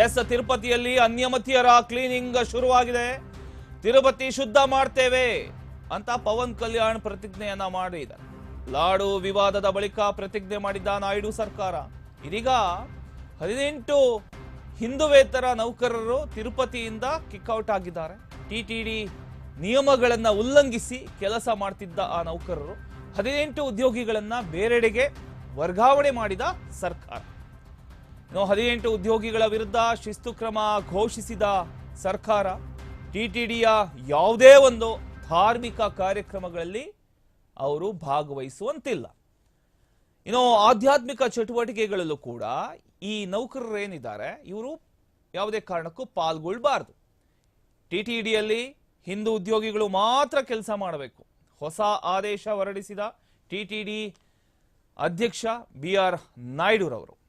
S, ತಿರುಪತಿಯಲ್ಲಿ ಅನ್ಯಮತಿಯರ cleaning ಶುರುವಾಗಿದೆ. ತಿರುಪತಿ ಶುದ್ಧ ಮಾಡ್ತೇವೆ ಅಂತ ಪವನ್ ಕಲ್ಯಾಣ್ ಪ್ರತಿಜ್ಞೆಯನ್ನ ಮಾಡಿದ್ದಾರೆ. ಲಾಡು ವಿವಾದದ ಬಳಿಕ ಪ್ರತಿಜ್ಞೆ ಮಾಡಿದ್ದ ನಾಯ್ಡು ಸರ್ಕಾರ. ಇದೀಗ ಹದಿನೆಂಟು ಹಿಂದುವೇತರ ನೌಕರರು ತಿರುಪತಿಯಿಂದ ಕಿಕ್ಔಟ್ ಆಗಿದ್ದಾರೆ. ಟಿಟಿಡಿ ನಿಯಮಗಳನ್ನು ಉಲ್ಲಂಘಿಸಿ ಕೆಲಸ ಮಾಡ್ತಿದ್ದ ಆ ನೌಕರರು ಹದಿನೆಂಟು ಉದ್ಯೋಗಿಗಳನ್ನು ಬೇರೆಡೆಗೆ ವರ್ಗಾವಣೆ ಮಾಡಿದ ಸರ್ಕಾರ. ಇನ್ನು ಹದಿನೆಂಟು ಉದ್ಯೋಗಿಗಳ ವಿರುದ್ಧ ಶಿಸ್ತು ಕ್ರಮ ಘೋಷಿಸಿದ ಸರ್ಕಾರ. ಟಿಟಿಡಿಯ ಯಾವುದೇ ಒಂದು ಧಾರ್ಮಿಕ ಕಾರ್ಯಕ್ರಮಗಳಲ್ಲಿ ಅವರು ಭಾಗವಹಿಸುವಂತಿಲ್ಲ. ಇನ್ನು ಆಧ್ಯಾತ್ಮಿಕ ಚಟುವಟಿಕೆಗಳಲ್ಲೂ ಕೂಡ ಈ ನೌಕರರು ಏನಿದ್ದಾರೆ ಇವರು ಯಾವುದೇ ಕಾರಣಕ್ಕೂ ಪಾಲ್ಗೊಳ್ಬಾರ್ದು. ಟಿಟಿಡಿಯಲ್ಲಿ ಹಿಂದೂ ಉದ್ಯೋಗಿಗಳು ಮಾತ್ರ ಕೆಲಸ ಮಾಡಬೇಕು. ಹೊಸ ಆದೇಶ ಹೊರಡಿಸಿದ ಟಿಟಿಡಿ ಅಧ್ಯಕ್ಷ ಬಿ ಆರ್ ನಾಯ್ಡುರವರು.